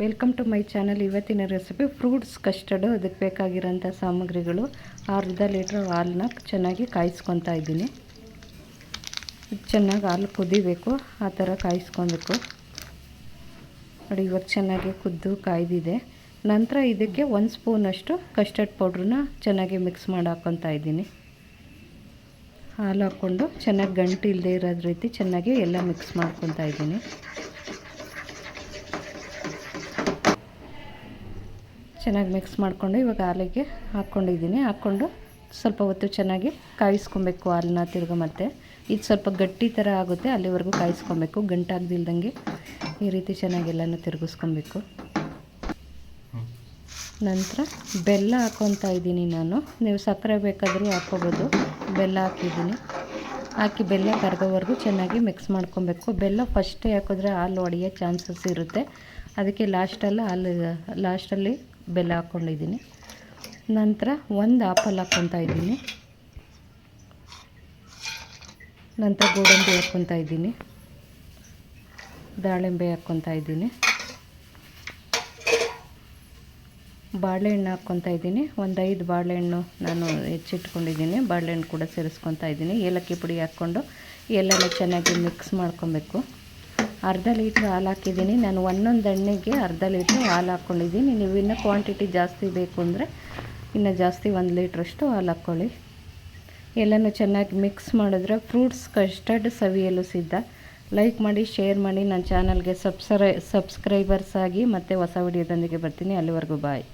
Welcome to my channel ಇವತ್ತಿನ recipe fruits custard ಅದಕ್ಕೆ ಬೇಕಾಗಿರೋಂಥ ಸಾಮಗ್ರಿಗಳು. ಅರ್ಧ ಲೀಟ್ರ್ ಹಾಲನ್ನ ಚೆನ್ನಾಗಿ ಕಾಯಿಸ್ಕೊತಾ ಇದ್ದೀನಿ. ಚೆನ್ನಾಗಿ ಹಾಲು ಕುದಿಬೇಕು, ಆ ಥರ ಕಾಯಿಸ್ಕೊಬೇಕು. ನೋಡಿ, ಇವಾಗ ಚೆನ್ನಾಗಿ ಕುದ್ದು ಕಾಯ್ದಿದೆ. ನಂತರ ಇದಕ್ಕೆ ಒಂದು ಸ್ಪೂನಷ್ಟು ಕಸ್ಟರ್ಡ್ ಪೌಡ್ರನ್ನ ಚೆನ್ನಾಗಿ ಮಿಕ್ಸ್ ಮಾಡಿ ಹಾಕ್ಕೊತಾ ಇದ್ದೀನಿ. ಹಾಲು ಹಾಕ್ಕೊಂಡು ಚೆನ್ನಾಗಿ ಗಂಟು ಇಲ್ಲದೆ ಇರೋ ರೀತಿ ಚೆನ್ನಾಗಿ ಎಲ್ಲ ಮಿಕ್ಸ್ ಮಾಡ್ಕೊತಾ ಇದ್ದೀನಿ. ಚೆನ್ನಾಗಿ ಮಿಕ್ಸ್ ಮಾಡಿಕೊಂಡು ಇವಾಗ ಹಾಲಿಗೆ ಹಾಕ್ಕೊಂಡಿದ್ದೀನಿ. ಹಾಕ್ಕೊಂಡು ಸ್ವಲ್ಪ ಹೊತ್ತು ಚೆನ್ನಾಗಿ ಕಾಯಿಸ್ಕೊಬೇಕು ಹಾಲನ್ನ ತಿರ್ಗ ಮತ್ತೆ. ಇದು ಸ್ವಲ್ಪ ಗಟ್ಟಿ ಥರ ಆಗುತ್ತೆ, ಅಲ್ಲಿವರೆಗೂ ಕಾಯಿಸ್ಕೊಬೇಕು. ಗಂಟಾಗ್ದಿಲ್ದಂಗೆ ಈ ರೀತಿ ಚೆನ್ನಾಗಿ ಎಲ್ಲನೂ ತಿರುಗಿಸ್ಕೊಬೇಕು. ನಂತರ ಬೆಲ್ಲ ಹಾಕ್ಕೊತಾ ಇದ್ದೀನಿ ನಾನು. ನೀವು ಸಕ್ಕರೆ ಬೇಕಾದರೂ ಹಾಕ್ಕೋಬೋದು. ಬೆಲ್ಲ ಹಾಕಿದ್ದೀನಿ. ಹಾಕಿ ಬೆಲ್ಲ ಕರಗೋವರೆಗೂ ಚೆನ್ನಾಗಿ ಮಿಕ್ಸ್ ಮಾಡ್ಕೊಬೇಕು. ಬೆಲ್ಲ ಫಸ್ಟೇ ಹಾಕಿದ್ರೆ ಹಾಲು ಒಡೆಯೋ ಚಾನ್ಸಸ್ ಇರುತ್ತೆ. ಅದಕ್ಕೆ ಲಾಸ್ಟಲ್ಲಿ ಹಾಲು, ಲಾಸ್ಟಲ್ಲಿ ಬೆಲ್ಲ ಹಾಕ್ಕೊಂಡಿದ್ದೀನಿ. ನಂತರ ಒಂದು ಆಪಲ್ ಹಾಕ್ಕೊತಾ ಇದ್ದೀನಿ. ನಂತರ ಗೋಡಂಬಿ ಹಾಕ್ಕೊತಾ ಇದ್ದೀನಿ. ದಾಳಿಂಬೆ ಹಾಕ್ಕೊತಾ ಇದ್ದೀನಿ. ಬಾಳೆಹಣ್ಣು ಹಾಕ್ಕೊತಾ ಇದ್ದೀನಿ. ಒಂದು ಐದು ಬಾಳೆಹಣ್ಣು ನಾನು ಹೆಚ್ಚಿಟ್ಕೊಂಡಿದ್ದೀನಿ. ಬಾಳೆಹಣ್ಣು ಕೂಡ ಸೇರಿಸ್ಕೊತಾ ಇದ್ದೀನಿ. ಏಲಕ್ಕಿ ಪುಡಿ ಹಾಕ್ಕೊಂಡು ಎಲ್ಲನೂ ಚೆನ್ನಾಗಿ ಮಿಕ್ಸ್ ಮಾಡ್ಕೊಬೇಕು. ಅರ್ಧ ಲೀಟ್ರ್ ಹಾಲು ಹಾಕಿದ್ದೀನಿ. ನಾನು ಒಂದೊಂದು ಎಣ್ಣೆಗೆ ಅರ್ಧ ಲೀಟ್ರ್ ಹಾಲು ಹಾಕ್ಕೊಂಡಿದ್ದೀನಿ ನೀವು ಇನ್ನೂ ಕ್ವಾಂಟಿಟಿ ಜಾಸ್ತಿ ಬೇಕು ಅಂದರೆ ಇನ್ನು ಜಾಸ್ತಿ ಒಂದು ಲೀಟ್ರಷ್ಟು ಹಾಲು ಹಾಕ್ಕೊಳ್ಳಿ ಎಲ್ಲನೂ ಚೆನ್ನಾಗಿ ಮಿಕ್ಸ್ ಮಾಡಿದ್ರೆ ಫ್ರೂಟ್ಸ್ ಕಸ್ಟರ್ಡ್ ಸವಿಯಲು ಸಿದ್ಧ. ಲೈಕ್ ಮಾಡಿ ಶೇರ್ ಮಾಡಿ. ನನ್ನ ಚಾನಲ್ಗೆ ಸಬ್ಸ್ಕ್ರೈ ಸಬ್ಸ್ಕ್ರೈಬರ್ಸ್ ಆಗಿ ಮತ್ತು ಹೊಸ ವಿಡಿಯೋದೊಂದಿಗೆ ಬರ್ತೀನಿ. ಅಲ್ಲಿವರೆಗೂ ಬಾಯ್